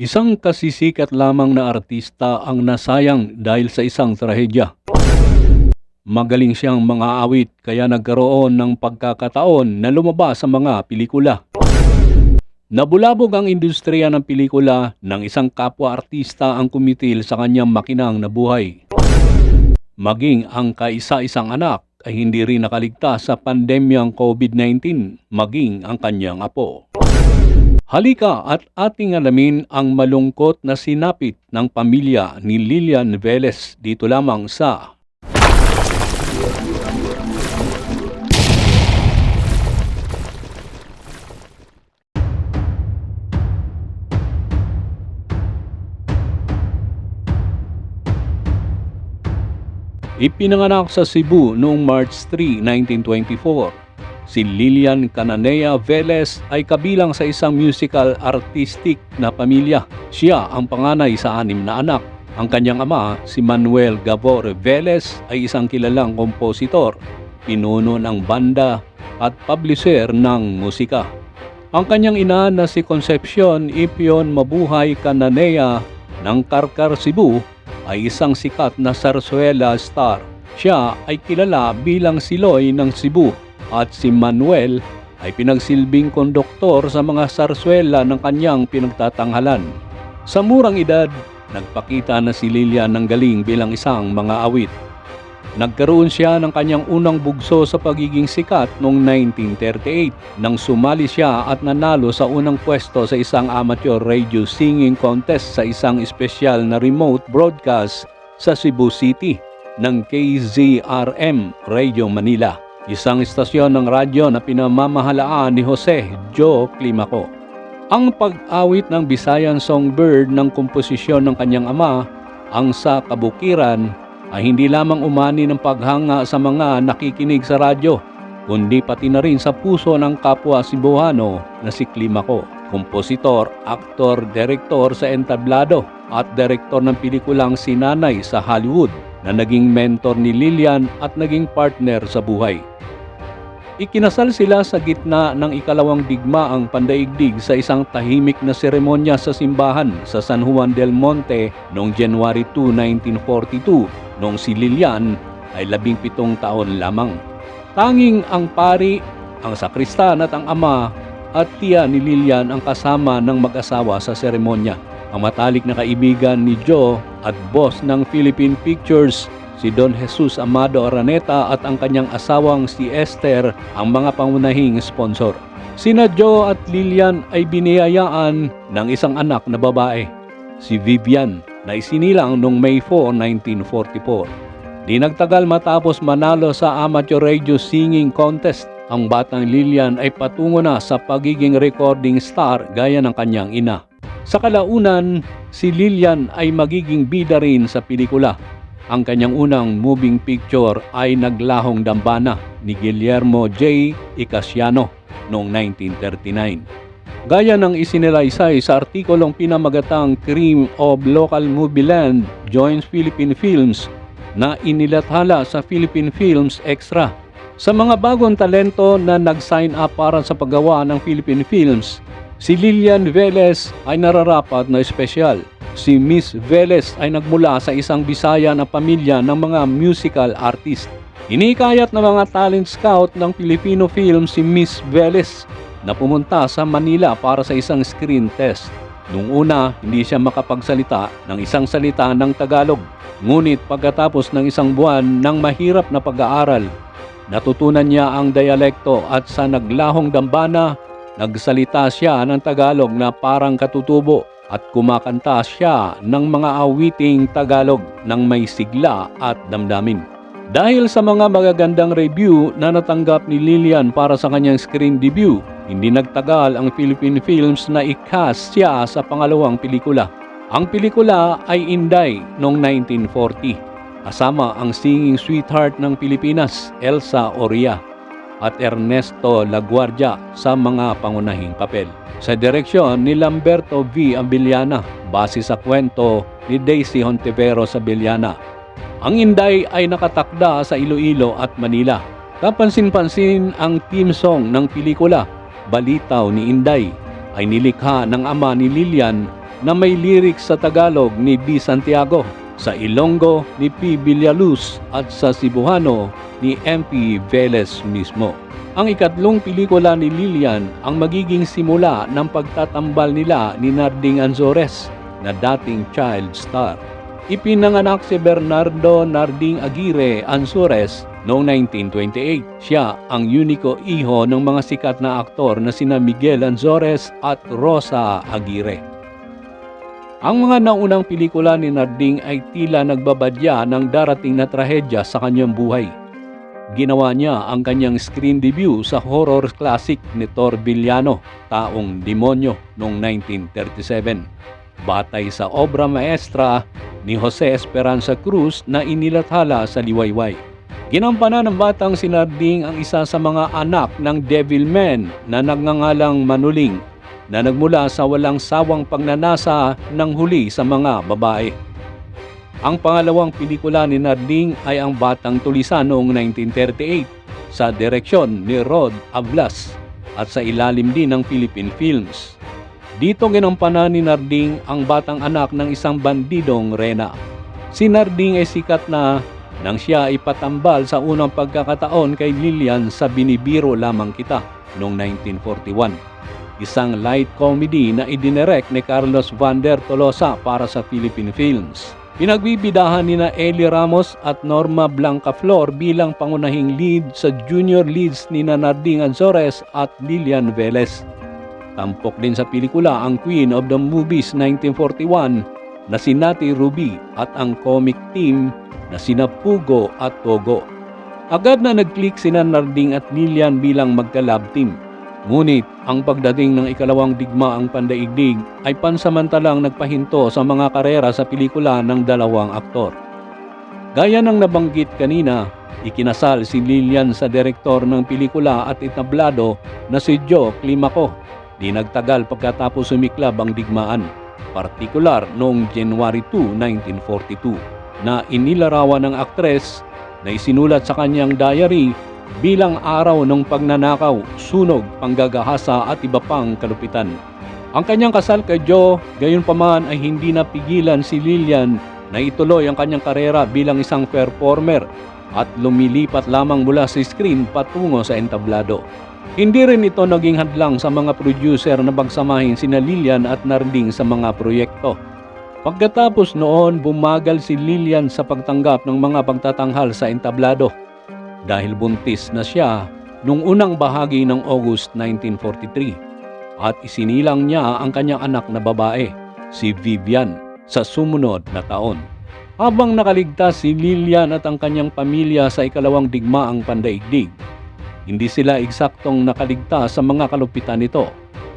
Isang kasisikat lamang na artista ang nasayang dahil sa isang trahedya. Magaling siyang mga awit kaya nagkaroon ng pagkakataon na lumabas sa mga pelikula. Nabulabog ang industriya ng pelikula ng isang kapwa-artista ang kumitil sa kanyang makinang na buhay. Maging ang kaisa-isang anak ay hindi rin nakaligtas sa pandemyang COVID-19, maging ang kanyang apo. Halika at ating alamin ang malungkot na sinapit ng pamilya ni Lilian Velez dito lamang sa Ipinanganak sa Cebu noong March 3, 1924. Si Lilian Cananea Velez ay kabilang sa isang musical artistic na pamilya. Siya ang panganay sa anim na anak. Ang kanyang ama, si Manuel Gavor Velez, ay isang kilalang kompositor, pinuno ng banda at publisher ng musika. Ang kanyang ina na si Concepcion Ipion Mabuhay Cananea ng Karkar Cebu ay isang sikat na sarsuela star. Siya ay kilala bilang Siloy ng Cebu at si Manuel ay pinagsilbing konduktor sa mga sarsuela ng kanyang pinagtatanghalan. Sa murang edad, nagpakita na si Lilian ng galing bilang isang mga awit. Nagkaroon siya ng kanyang unang bugso sa pagiging sikat noong 1938 nang sumali siya at nanalo sa unang pwesto sa isang amateur radio singing contest sa isang espesyal na remote broadcast sa Cebu City ng KZRM Radio Manila, isang istasyon ng radyo na pinamamahalaan ni Jose Joe Climaco. Ang pag-awit ng Visayan Songbird ng komposisyon ng kanyang ama, ang sa kabukiran ay hindi lamang umani ng paghanga sa mga nakikinig sa radyo, kundi pati na rin sa puso ng kapwa Cebuano na si Climaco, kompositor, aktor, direktor sa entablado at direktor ng pelikulang Sinanay sa Hollywood na naging mentor ni Lilian at naging partner sa buhay. Ikinasal sila sa gitna ng ikalawang digmaang pandaigdig sa isang tahimik na seremonya sa simbahan sa San Juan del Monte noong January 2, 1942 noong si Lilian ay labing pitong taon lamang. Tanging ang pari, ang sakristan at ang ama at tiya ni Lilian ang kasama ng mag-asawa sa seremonya. Ang matalik na kaibigan ni Joe at boss ng Philippine Pictures si Don Jesus Amado Araneta at ang kanyang asawang si Esther ang mga pangunahing sponsor. Sina Joe at Lilian ay biniyayaan ng isang anak na babae, si Vivian, na isinilang noong May 4, 1944. Di nagtagal matapos manalo sa amateur radio singing contest, ang batang Lilian ay patungo na sa pagiging recording star gaya ng kanyang ina. Sa kalaunan, si Lilian ay magiging bida rin sa pelikula ang kanyang unang moving picture ay Naglahong Dambana ni Guillermo J. Icasiano noong 1939. Gaya ng isinalaysay sa artikulong pinamagatang Cream of Local Movie Land Joins Philippine Films na inilathala sa Philippine Films Extra. Sa mga bagong talento na nag-sign up para sa paggawa ng Philippine Films, si Lilian Velez ay nararapat na espesyal si Miss Velez ay nagmula sa isang Bisaya na pamilya ng mga musical artist. Inikayat ng mga talent scout ng Filipino film si Miss Velez na pumunta sa Manila para sa isang screen test. Nung una, hindi siya makapagsalita ng isang salita ng Tagalog. Ngunit pagkatapos ng isang buwan ng mahirap na pag-aaral, natutunan niya ang dialekto at sa naglahong dambana, nagsalita siya ng Tagalog na parang katutubo at kumakanta siya ng mga awiting Tagalog ng may sigla at damdamin. Dahil sa mga magagandang review na natanggap ni Lilian para sa kanyang screen debut, hindi nagtagal ang Philippine Films na i-cast siya sa pangalawang pelikula. Ang pelikula ay Inday noong 1940, kasama ang singing sweetheart ng Pilipinas, Elsa Oria, at Ernesto Laguardia sa mga pangunahing papel sa direksyon ni Lamberto V. Abiliana base sa kwento ni Daisy Hontivero sa Biliana. Ang Inday ay nakatakda sa Iloilo at Manila. Kapansin-pansin ang theme song ng pelikula, Balitaw ni Inday, ay nilikha ng ama ni Lilian na may lyrics sa Tagalog ni B. Santiago, sa Ilonggo ni P. Villaluz at sa Cebuano ni MP Velez mismo. Ang ikatlong pelikula ni Lilian ang magiging simula ng pagtatambal nila ni Narding Anzores na dating child star. Ipinanganak si Bernardo Narding Aguirre Ansures noong 1928. Siya ang uniko iho ng mga sikat na aktor na sina Miguel Anzores at Rosa Aguirre. Ang mga naunang pelikula ni Narding ay tila nagbabadya ng darating na trahedya sa kanyang buhay. Ginawa niya ang kanyang screen debut sa horror classic ni Tor Villano, Taong Demonyo, noong 1937 batay sa obra maestra ni Jose Esperanza Cruz na inilathala sa Liwayway. Ginampanan ng batang sinarding ang isa sa mga anak ng Devilman na nagngangalang Manuling na nagmula sa walang sawang pagnanasa ng huli sa mga babae. Ang pangalawang pelikula ni Narding ay ang Batang Tulisan noong 1938 sa direksyon ni Rod Ablas at sa ilalim din ng Philippine Films. Dito ginampanan ni Narding ang batang anak ng isang bandidong Rena. Si Narding ay sikat na nang siya ipatambal sa unang pagkakataon kay Lilian sa Binibiro Lamang Kita noong 1941. Isang light comedy na idinirect ni Carlos Vander Tolosa para sa Philippine Films. Pinagbibidahan ni na Eli Ramos at Norma Blanca Flor bilang pangunahing lead sa junior leads ni na Narding Anzores at Lilian Velez. Tampok din sa pelikula ang Queen of the Movies 1941 na si Nati Ruby at ang comic team na sina Pugo at Togo. Agad na nag-click sina Narding at Lilian bilang magka-love team. Ngunit ang pagdating ng ikalawang digmaang pandaigdig ay pansamantalang nagpahinto sa mga karera sa pelikula ng dalawang aktor. Gaya ng nabanggit kanina, ikinasal si Lilian sa direktor ng pelikula at itablado na si Joe Climaco Di nagtagal pagkatapos sumiklab ang digmaan, partikular noong January 2, 1942, na inilarawan ng aktres na isinulat sa kanyang diary bilang araw ng pagnanakaw, sunog, panggagahasa at iba pang kalupitan. Ang kanyang kasal kay Joe, gayon paman ay hindi napigilan si Lilian na ituloy ang kanyang karera bilang isang performer at lumilipat lamang mula sa screen patungo sa entablado. Hindi rin ito naging hadlang sa mga producer na pagsamahin sina Lilian at Narding sa mga proyekto. Pagkatapos noon, bumagal si Lilian sa pagtanggap ng mga pagtatanghal sa entablado dahil buntis na siya nung unang bahagi ng August 1943 at isinilang niya ang kanyang anak na babae, si Vivian, sa sumunod na taon. Habang nakaligtas si Lilian at ang kanyang pamilya sa ikalawang digmaang pandaigdig, hindi sila eksaktong nakaligtas sa mga kalupitan nito.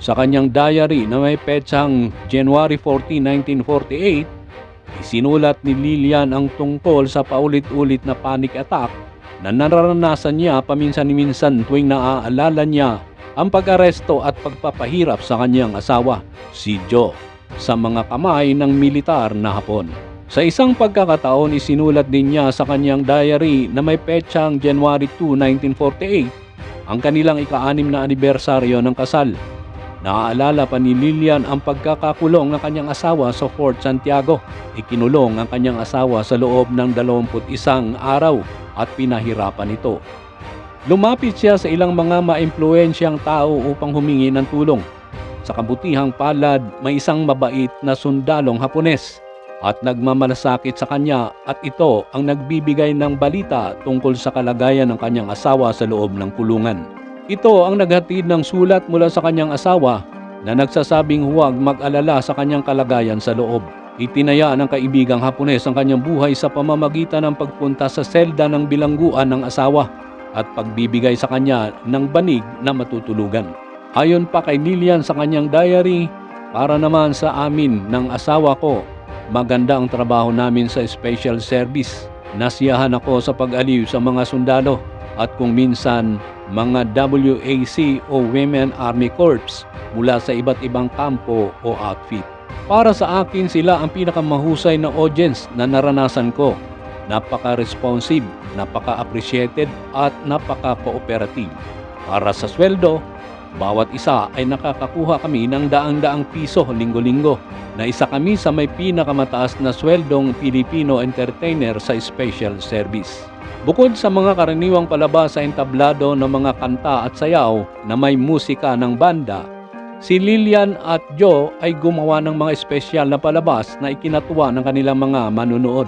Sa kanyang diary na may petsang January 14, 1948, isinulat ni Lilian ang tungkol sa paulit-ulit na panic attack na nararanasan niya paminsan-minsan tuwing naaalala niya ang pag-aresto at pagpapahirap sa kanyang asawa, si Joe, sa mga kamay ng militar na Hapon. Sa isang pagkakataon, isinulat din niya sa kanyang diary na may petsang January 2, 1948, ang kanilang ika-anim na anibersaryo ng kasal. Naaalala pa ni Lilian ang pagkakakulong ng kanyang asawa sa Fort Santiago. Ikinulong ang kanyang asawa sa loob ng 21 araw at pinahirapan ito. Lumapit siya sa ilang mga maimpluensyang tao upang humingi ng tulong. Sa kabutihang palad, may isang mabait na sundalong Hapones at nagmamalasakit sa kanya at ito ang nagbibigay ng balita tungkol sa kalagayan ng kanyang asawa sa loob ng kulungan. Ito ang naghatid ng sulat mula sa kanyang asawa na nagsasabing huwag mag-alala sa kanyang kalagayan sa loob. Itinaya ng kaibigang Hapones ang kanyang buhay sa pamamagitan ng pagpunta sa selda ng bilangguan ng asawa at pagbibigay sa kanya ng banig na matutulugan. Ayon pa kay Lilian sa kanyang diary, para naman sa amin ng asawa ko Maganda ang trabaho namin sa special service. Nasiyahan ako sa pag-aliw sa mga sundalo at kung minsan mga WAC o Women Army Corps mula sa iba't ibang kampo o outfit. Para sa akin sila ang pinakamahusay na audience na naranasan ko. Napaka-responsive, napaka-appreciated at napaka-cooperative. Para sa sweldo, Bawat isa ay nakakakuha kami ng daang-daang piso linggo-linggo na isa kami sa may pinakamataas na sweldong Filipino entertainer sa special service. Bukod sa mga karaniwang palabas sa entablado ng mga kanta at sayaw na may musika ng banda, si Lilian at Joe ay gumawa ng mga espesyal na palabas na ikinatuwa ng kanilang mga manunood.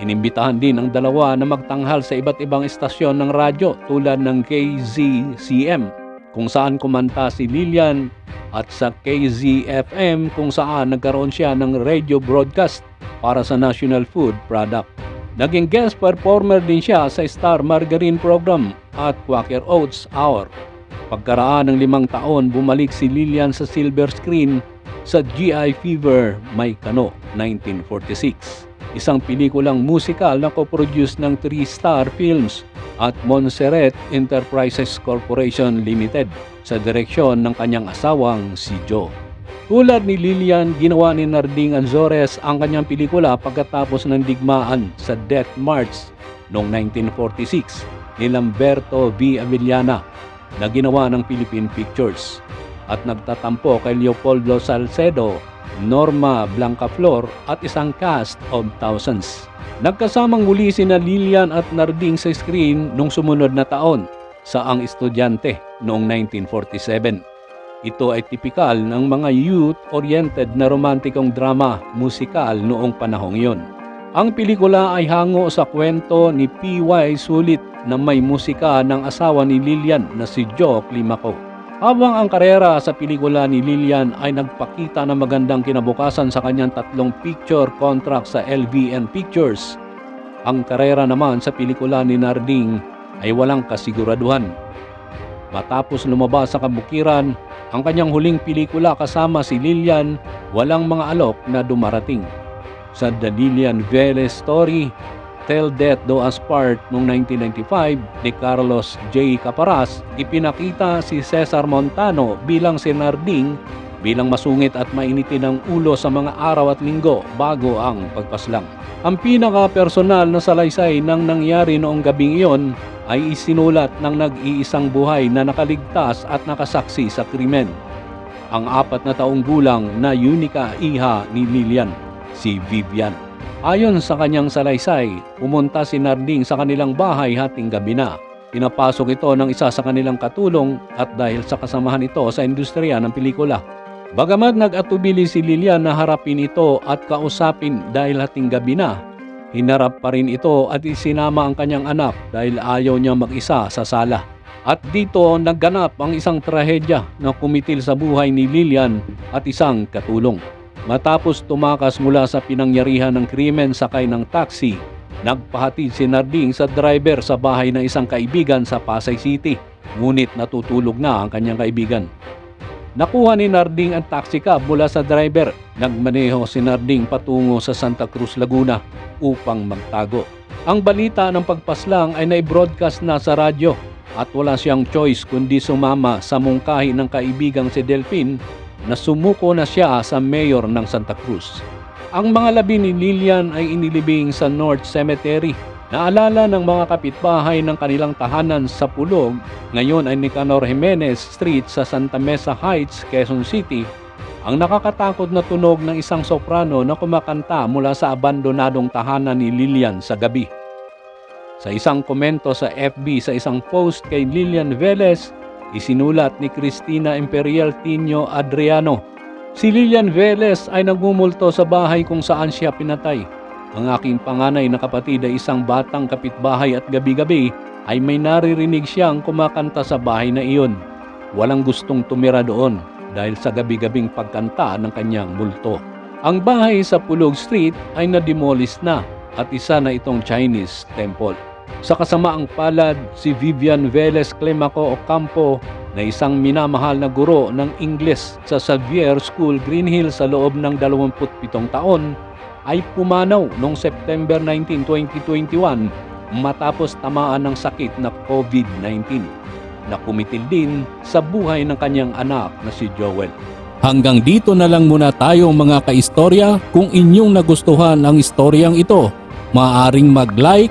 Inimbitahan din ang dalawa na magtanghal sa iba't ibang estasyon ng radyo tulad ng KZCM kung saan kumanta si Lilian at sa KZFM kung saan nagkaroon siya ng radio broadcast para sa National Food Product. Naging guest performer din siya sa Star Margarine Program at Quaker Oats Hour. Pagkaraan ng limang taon, bumalik si Lilian sa silver screen sa GI Fever May Kano 1946. Isang pelikulang musikal na co-produce ng Three Star Films at Montserrat Enterprises Corporation Limited sa direksyon ng kanyang asawang si Joe. Tulad ni Lilian, ginawa ni Narding Anzores ang kanyang pelikula pagkatapos ng digmaan sa Death March noong 1946 ni Lamberto V. Avellana na ginawa ng Philippine Pictures at nagtatampo kay Leopoldo Salcedo, Norma Blancaflor at isang cast of thousands. Nagkasamang muli sina Lilian at Narding sa screen nung sumunod na taon sa Ang Estudyante noong 1947. Ito ay tipikal ng mga youth-oriented na romantikong drama musikal noong panahong yon. Ang pelikula ay hango sa kwento ni P.Y. Sulit na may musika ng asawa ni Lilian na si Joe Climaco. Habang ang karera sa pelikula ni Lilian ay nagpakita ng magandang kinabukasan sa kanyang tatlong picture contract sa LVN Pictures, ang karera naman sa pelikula ni Narding ay walang kasiguraduhan. Matapos lumabas sa kabukiran, ang kanyang huling pelikula kasama si Lilian, walang mga alok na dumarating. Sa The Lilian Velez Story, Tell Death Do Us Part noong 1995 ni Carlos J. Caparas, ipinakita si Cesar Montano bilang si Narding bilang masungit at mainitin ng ulo sa mga araw at linggo bago ang pagpaslang. Ang pinaka-personal na salaysay ng nangyari noong gabing iyon ay isinulat ng nag-iisang buhay na nakaligtas at nakasaksi sa krimen. Ang apat na taong gulang na Unica Iha ni Lilian, si Vivian. Ayon sa kanyang salaysay, pumunta si Narding sa kanilang bahay hating gabi na. Pinapasok ito ng isa sa kanilang katulong at dahil sa kasamahan ito sa industriya ng pelikula. Bagamat nag-atubili si Lilian na harapin ito at kausapin dahil hating gabi na, hinarap pa rin ito at isinama ang kanyang anak dahil ayaw niya mag-isa sa sala. At dito nagganap ang isang trahedya na kumitil sa buhay ni Lilian at isang katulong. Matapos tumakas mula sa pinangyarihan ng krimen sakay ng taxi, nagpahatid si Narding sa driver sa bahay ng isang kaibigan sa Pasay City. Ngunit natutulog na ang kanyang kaibigan. Nakuha ni Narding ang taxi cab mula sa driver. Nagmaneho si Narding patungo sa Santa Cruz, Laguna upang magtago. Ang balita ng pagpaslang ay na-broadcast na sa radyo at wala siyang choice kundi sumama sa mungkahi ng kaibigang si Delphine na sumuko na siya sa mayor ng Santa Cruz. Ang mga labi ni Lilian ay inilibing sa North Cemetery. Naalala ng mga kapitbahay ng kanilang tahanan sa Pulog, ngayon ay Nicanor Jimenez Street sa Santa Mesa Heights, Quezon City, ang nakakatakot na tunog ng isang soprano na kumakanta mula sa abandonadong tahanan ni Lilian sa gabi. Sa isang komento sa FB sa isang post kay Lilian Velez, isinulat ni Cristina Imperial Tino Adriano, Si Lilian Velez ay nagmumulto sa bahay kung saan siya pinatay. Ang aking panganay na kapatid ay isang batang kapitbahay at gabi-gabi ay may naririnig siyang kumakanta sa bahay na iyon. Walang gustong tumira doon dahil sa gabi-gabing pagkanta ng kanyang multo. Ang bahay sa Pulog Street ay na-demolish na at isa na itong Chinese temple. Sa kasamaang palad, si Vivian Velez Clemaco Ocampo na isang minamahal na guro ng Ingles sa Xavier School Green Hills sa loob ng 27 taon ay pumanaw noong September 19, 2021 matapos tamaan ng sakit na COVID-19 na kumitil din sa buhay ng kanyang anak na si Joel. Hanggang dito na lang muna tayo mga kaistorya. Kung inyong nagustuhan ang istoryang ito, maaaring mag-like,